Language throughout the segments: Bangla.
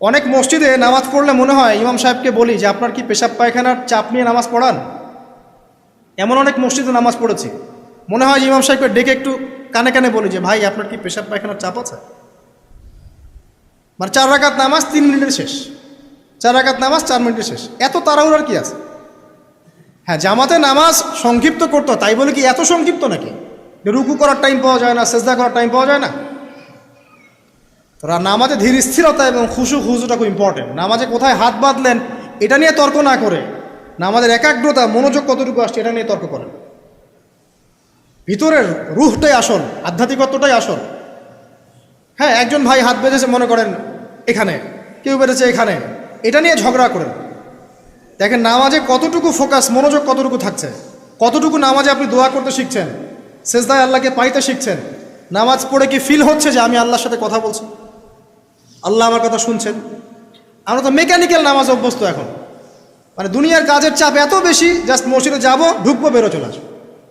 অনেক মসজিদে নামাজ পড়লে মনে হয় ইমাম সাহেবকে বলি যে, আপনার কি পেশাব পায়খানার চাপ নিয়ে নামাজ পড়ান? এমন অনেক মসজিদে নামাজ পড়েছি। মনে হয় ইমাম সাহেবকে ডেকে একটু কানে কানে বলি যে, ভাই, আপনার কি পেশাব পায়খানার চাপ আছে? মানে চার রাকাত নামাজ তিন মিনিটের শেষ। চার রাকাত নামাজ চার মিনিটের শেষ। এত তাড়াহুড়ার কি আছে? হ্যাঁ জামাতে নামাজ সংক্ষিপ্ত করতো তাই বলে কি এত সংক্ষিপ্ত নাকি? রুকু করার টাইম পাওয়া যায় না, সেজদা করার টাইম পাওয়া যায় না? তোরা নামাজে ধীর স্থিরতা এবং খুশু খুশুটা খুব ইম্পর্টেন্ট নামাজে কোথায় হাত বাঁধলেন, এটা নিয়ে তর্ক না করে। নামাজের একাগ্রতা, মনোযোগ কতটুকু আসছে, এটা নিয়ে তর্ক করেন। ভিতরের রুহটাই আসল, আধ্যাত্মিকত্বটাই আসল। হ্যাঁ একজন ভাই হাত বেঁধেছে, মনে করেন, এখানে। কেউ বেঁধেছে এখানে। এটা নিয়ে ঝগড়া করেন। দেখেন, নামাজে কতটুকু ফোকাস মনোযোগ কতটুকু থাকছে? কতটুকু নামাজে আপনি দোয়া করতে শিখছেন? সেজদায় আল্লাহকে পাইতে শিখছেন? নামাজ পড়ে কি ফিল হচ্ছে যে আমি আল্লাহর সাথে কথা বলছি? আল্লাহ আমার কথা শুনছেন। আমরা তো মেকানিক্যাল নামাজ অভ্যস্ত এখন। মানে দুনিয়ার কাজের চাপ এত বেশি জাস্ট মসজিদে যাব, ঢুকবো বেরো চলে আসব।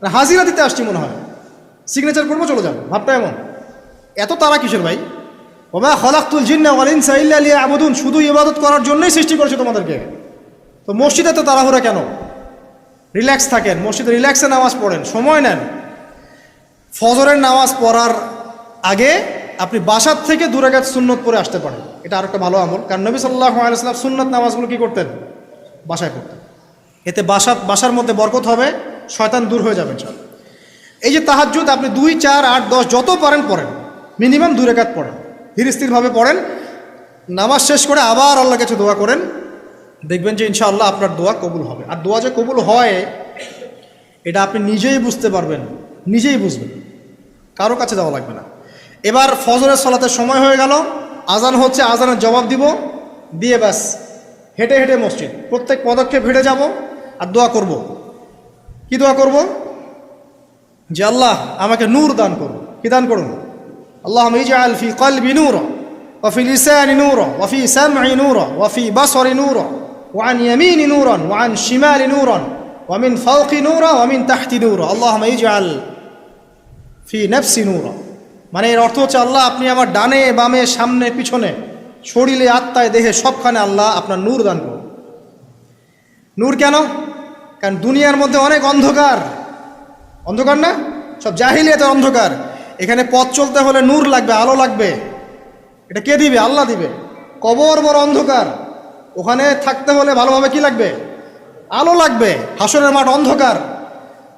মানে হাজিরা দিতে আসছি মনে হয়। সিগনেচার করব, চলে যাব। ভাবটা এমন। এত তারা কিসের ভাই? বাবা হলাক্তুল জিন্না ওয়ালিন সাইল্লা আলিয়া আবুদুন শুধু ইবাদত করার জন্যই সৃষ্টি করেছে তোমাদেরকে। তো মসজিদে তো তাড়াহুড়া কেন? রিল্যাক্স থাকেন, মসজিদে রিল্যাক্সে নামাজ পড়েন, সময় নেন। ফজরের নামাজ পড়ার আগে আপনি বাসার থেকে দূরাগাত সুন্নত পরে আসতে পারেন। এটা আর একটা ভালো আমল। কারণ নবী সাল্লাহ আলাইসাল্লাম সুন্নত নামাজগুলো কী করতেন? বাসায় পড়তেন। এতে বাসা বাসার মধ্যে বরকত হবে, শয়তান দূর হয়ে যাবেন সব এই যে তাহাজুদ আপনি দুই, চার, আট, দশ যত পারেন পড়েন। মিনিমাম দু রেখাত পড়েন। ধীর স্থিরভাবে পড়েন। নামাজ শেষ করে আবার আল্লাহ কাছে দোয়া করেন। দেখবেন যে ইনশাআল্লাহ আপনার দোয়া কবুল হবে। আর দোয়া যে কবুল হয়, এটা আপনি নিজেই বুঝতে পারবেন। নিজেই বুঝবেন। কারও কাছে যাওয়া লাগবে না। এবার ফজরের সলাতে সময় হয়ে গেল আজান হচ্ছে আজানের জবাব দিব দিয়ে ব্যাস হেঁটে হেঁটে মসজিদ প্রত্যেক পদক্ষেপ হেঁটে যাব আর দোয়া করব কি দোয়া করব যে আল্লাহ আমাকে নূর দান করুন কি দান করুন আল্লাহ ইজআল ফি কলবি নূরা وفي لسان نورا وفي سمع نورا وفي بصر نورا وعن يمين نورا وعن شمال نورا ومن فوق نورا ومن تحت نورا اللهم اجعل ফি নেফসি নূরা মানে এর অর্থ হচ্ছে আল্লাহ, আপনি আমার ডানে, বামে, সামনে, পিছনে, শরীরে, আত্মায়, দেহে সবখানে আল্লাহ আপনার নূর দান করুন। নূর কেন? কারণ দুনিয়ার মধ্যে অনেক অন্ধকার। অন্ধকার না? সব জাহিলিয়াতে অন্ধকার। এখানে পথ চলতে হলে নূর লাগবে, আলো লাগবে। এটা কে দিবে? আল্লাহ দিবে। কবর বড় অন্ধকার। ওখানে থাকতে হলে ভালোভাবে কি লাগবে? আলো লাগবে। হাসনের মাঠ অন্ধকার।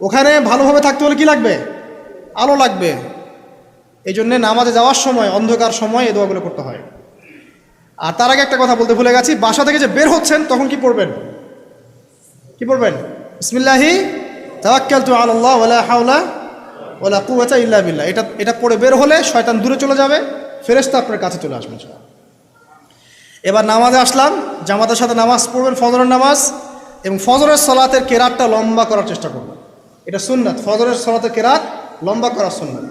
ওখানে ভালোভাবে থাকতে হলে কি লাগবে? আলো লাগবে। এই জন্যে নামাজে যাওয়ার সময়, অন্ধকার সময় এই দোয়াগুলো করতে হয়। আর তার আগে একটা কথা বলতে ভুলে গেছি, বাসা থেকে যে বের হচ্ছেন, তখন কি পড়বেন? কি পড়বেন? বিসমিল্লাহি তাওয়াক্কাল তু আল্লাহ ওলা হাওলা ওলা কুয়াচা ইল্লা বিল্লাহ। এটা এটা পড়ে বের হলে শয়তান দূরে চলে যাবে ফেরেস্তা আপনার কাছে চলে আসবেন এবার নামাজে আসলাম, জামাতের সাথে নামাজ পড়বেন, ফজরের নামাজ, এবং ফজরের সলাতের কেরাতটা লম্বা করার চেষ্টা করবেন। এটা সুন্নাত, ফজরের সলাতের কেরাত লম্বা করার সুন্নাত।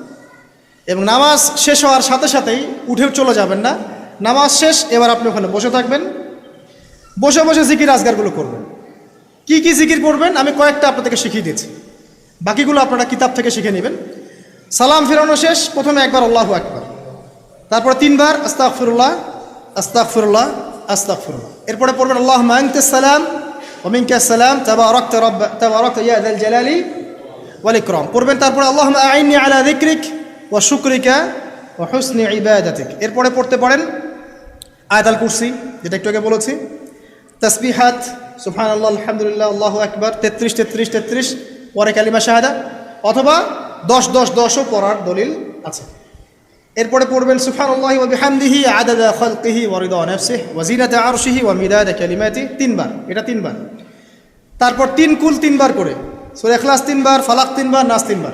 এবং নামাজ শেষ হওয়ার সাথে সাথেই উঠেও চলে যাবেন না। নামাজ শেষ, এবার আপনি ওখানে বসে থাকবেন। বসে বসে জিকির আজগারগুলো করবেন। কি কি জিকির করবেন? আমি কয়েকটা আপনাদেরকে শিখিয়ে দিয়েছি বাকিগুলো আপনারা কিতাব থেকে শিখে নেবেন। সালাম ফেরানো শেষ, প্রথমে একবার আল্লাহ একবার তারপরে তিনবার, আস্তাগফিরুল্লাহ আস্তাগফিরুল্লাহ আস্তাগফিরুল্লাহ। এরপরে পড়বেন আল্লাহ মাংতে সালাম ওমিনকে সালাম, তাবারাকতা রব্ব, তাবারাকতা ইয়া যাল জালালি ওয়াল ইকরাম। পড়বেন, তারপরে আল্লাহ আইনি আলা যিকরিক। ওয়া শুকরিকা ওয়া হুসনি ইবাদাতিক। এরপরে পড়তে পারেন আয়াত কুরসি, যেটা একটু আগে বলেছি। তসবিহাত সুফান আল্লাহ আলহামদুলিল্লাহ, আল্লাহ আকবর, তেত্রিশ তেত্রিশ তেত্রিশ, পরে কালিমা শাহাদা, অথবা দশ দশ, দশও পড়ার দলিল আছে। এরপরে পড়বেন সুফান আল্লাহ ওবিহামদিহি আদাদা খলকিহি ওয়ারিদা নফসিহ ওয়াজিনাতে আরশিহি ওয়া মিদাদা কালিমাতি, তিনবার। এটা তিনবার। তারপর তিন কুল তিনবার করে, সুরে এখলাস তিনবার, ফালাক তিনবার, নাস তিনবার।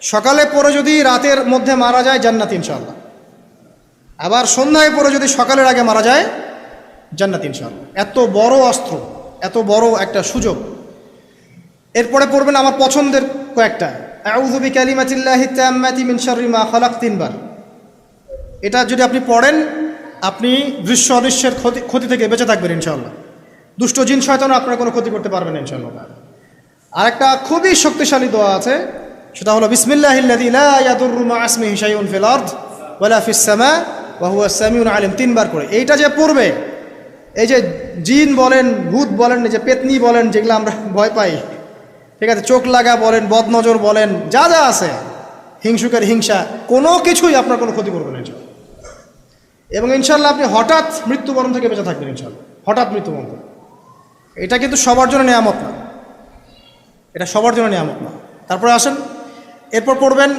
সকালে পরে যদি রাতের মধ্যে মারা যায় জান্নাত ইনশাআল্লাহ। আবার সন্ধ্যায় পরে যদি সকালের আগে মারা যায় জান্নাত ইনশাআল্লাহ। এত বড় অস্ত্র, এত বড় একটা সুযোগ। এরপরে পড়বেন আমার পছন্দের কয়েকটা। আউযু বিকালিমাতিল্লাহি তাম্মাতি মা খালাক তিনবার এটা যদি আপনি পড়েন, আপনি দৃশ্য অদৃশ্যের ক্ষতি ক্ষতি থেকে বেঁচে থাকবেন ইনশাআল্লাহ। দুষ্ট জিন শয়তানও আপনার কোনো ক্ষতি করতে পারবেন না ইনশাআল্লাহ। আরেকটা খুবই শক্তিশালী দোয়া আছে সেটা হলো সামিউন আলিম। তিনবার করে। এইটা যে পড়বে, এই যে জিন বলেন, ভূত বলেন যে পেতনি বলেন, যেগুলো আমরা ভয় পাই, ঠিক আছে, চোখ লাগা বলেন, বদনজর বলেন, যা যা আছে, হিংসুকের হিংসা, কোনো কিছুই আপনার কোনো ক্ষতি করবে না এবং ইনশাল্লাহ আপনি হঠাৎ মৃত্যুবরণ থেকে বেঁচে থাকবেন ইনশাল্লাহ। হঠাৎ মৃত্যুবরণ। এটা কিন্তু সবার জন্য নিয়ামত না। এটা সবার জন্য নিয়ামত না। তারপরে আসেন এরপর পড়বেন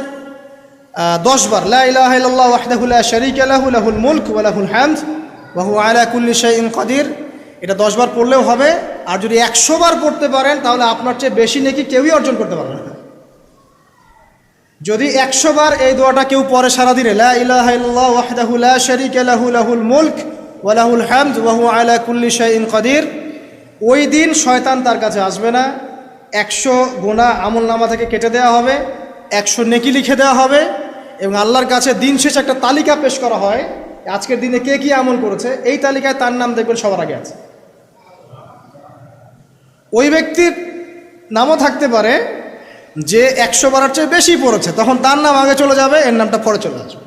আহ, দশ বার লা ইলাহা ইল্লাল্লাহ ওয়াহদাহু লা শারীকা লাহু মুলক ওয়া লাহুল বাহু ওয়া হুয়া আলা কুল্লি কাদির। এটা দশ বার পড়লেও হবে আর যদি একশো বার পড়তে পারেন তাহলে আপনার চেয়ে বেশি নাকি কেউই অর্জন করতে পারবে না। যদি একশো বার এই দোয়াটা কেউ পরে সারাদিনে লা ইলাহা ইল্লাল্লাহ ওয়াহদাহু লা শারীকা লাহু মুলক ওয়া লাহুল হামদ ওয়া হুয়া আলা কুল্লি শাইইন কাদির ওই দিন শয়তান তার কাছে আসবে না। একশো গোনা আমল নামা থেকে কেটে দেওয়া হবে। একশো নেকি লিখে দেওয়া হবে এবং আল্লাহর কাছে দিন শেষে একটা তালিকা পেশ করা হয়। আজকের দিনে কে কি আমল করেছে, এই তালিকায় তার নাম দেখবেন সবার আগে আছে। ওই ব্যক্তির নামও থাকতে পারে যে একশো বারের চেয়ে বেশি পড়েছে, তখন তার নাম আগে চলে যাবে, এর নামটা পরে চলে আসবে।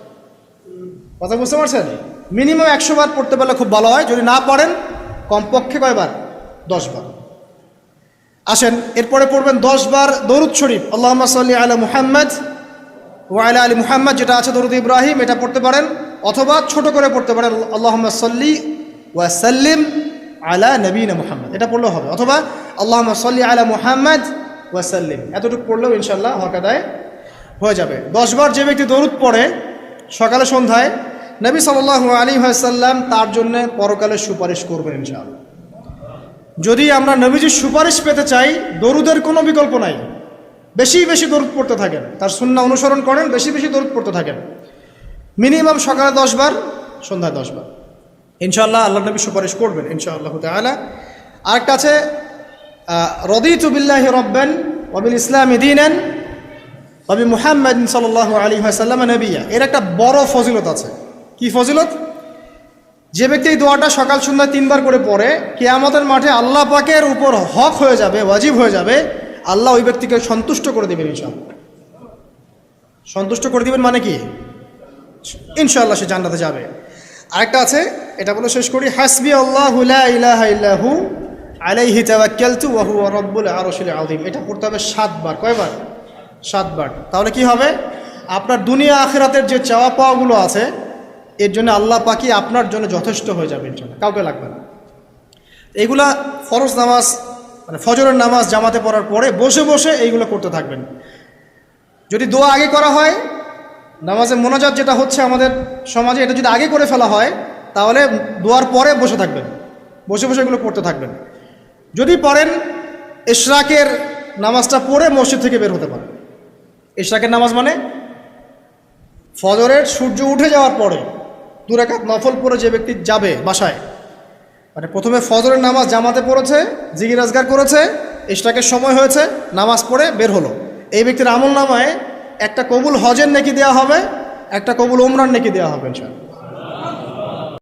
কথা বুঝতে পারছেন? মিনিমাম একশো বার পড়তে পারলে খুব ভালো হয়, যদি না পারেন কমপক্ষে কয়বার? দশ বার। আসেন, এরপরে পড়বেন দশ বার দরুদ শরীফ। আল্লাহ সাল্লি আলা মুহাম্মদ ওয়াইলা আলী মুহাম্মদ, যেটা আছে দরুদ ইব্রাহিম, এটা পড়তে পারেন, অথবা ছোট করে পড়তে পারেন আল্লাহ সাল্লি ওয়াসাল্লিম আলা নবীন মুহাম্মদ। এটা পড়লেও হবে, অথবা আল্লাহ সাল্লি আলা মুহাম্মদ ওয়াসাল্লিম এতটুকু পড়লেও ইনশাল্লাহ হকাদায় হয়ে যাবে। দশবার যে ব্যক্তি দরুদ পড়ে, সকালে সন্ধ্যায়, নবী সাল্লাহ আলী সাল্লাম তার জন্য পরকালে সুপারিশ করবেন ইনশাআল্লাহ। যদি আমরা নবীজির সুপারিশ পেতে চাই, দরুদের কোনো বিকল্প নাই। বেশি বেশি দরুদ পড়তে থাকেন। তার সুন্না অনুসরণ করেন, বেশি বেশি দরুদ পড়তে থাকেন। মিনিমাম সকালে দশবার, সন্ধ্যায় দশবার। ইনশাআল্লাহ আল্লাহ নবী সুপারিশ করবেন, ইনশাআল্লাহ তালা আরেকটা আছে রদিত বিল্লাহি রব্বেন ওবিল ইসলাম দিনেন নবী মুহাম্মদ সাল্লাহ আলী সাল্লাম নবিয়া। এর একটা বড় ফজিলত আছে। কি ফজিলত? যে ব্যক্তি এই দোয়াটা সকাল সন্ধ্যা তিনবার করে পড়ে, কেয়ামতের মাঠে আল্লাহ পাকের উপর হক হয়ে যাবে, ওয়াজিব হয়ে যাবে, আল্লাহ ওই ব্যক্তিকে সন্তুষ্ট করে দেবেন ইনশাআল্লাহ। সন্তুষ্ট করে দিবেন মানে কি? ইনশাল্লাহ সে জান্নাতে যাবে। আরেকটা আছে, এটা বলে শেষ করি, হাসবি আল্লাহ আলাইহি তাওয়াক্কালতু ওয়া হুয়া রাব্বুল আরশিল আযীম। এটা পড়তে হবে সাতবার, কয়বার? সাতবার। তাহলে কি হবে? আপনার দুনিয়া আখিরাতের যে চাওয়া পাওয়াগুলো আছে এর জন্য আল্লাহ পাকি আপনার জন্য যথেষ্ট হয়ে যাবে এর জন্য কাউকে লাগবে না। এইগুলা ফরজ নামাজ মানে ফজরের নামাজ জামাতে পড়ার পরে বসে বসে এইগুলো করতে থাকবেন। যদি দোয়া আগে করা হয় নামাজে মোনাজাত যেটা হচ্ছে আমাদের সমাজে, এটা যদি আগে করে ফেলা হয়, তাহলে দোয়ার পরে বসে থাকবেন। বসে বসে এগুলো করতে থাকবেন। যদি পড়েন ইশরাকের নামাজটা পড়ে মসজিদ থেকে বের হতে পারে ইশরাকের নামাজ মানে ফজরের সূর্য উঠে যাওয়ার পরে দুরাকাত নফল পরে যে ব্যক্তি যাবে বাসায় মানে প্রথমে ফজরের নামাজ জামাতে পড়েছে জিগি রাজগার করেছে ইস্টাকের সময় হয়েছে, নামাজ পড়ে বের হলো। এই ব্যক্তির আমল নামায় একটা কবুল হজের নেকি দেওয়া হবে, একটা কবুল ওমরান নেকি দেওয়া হবে, ইনশাআল্লাহ।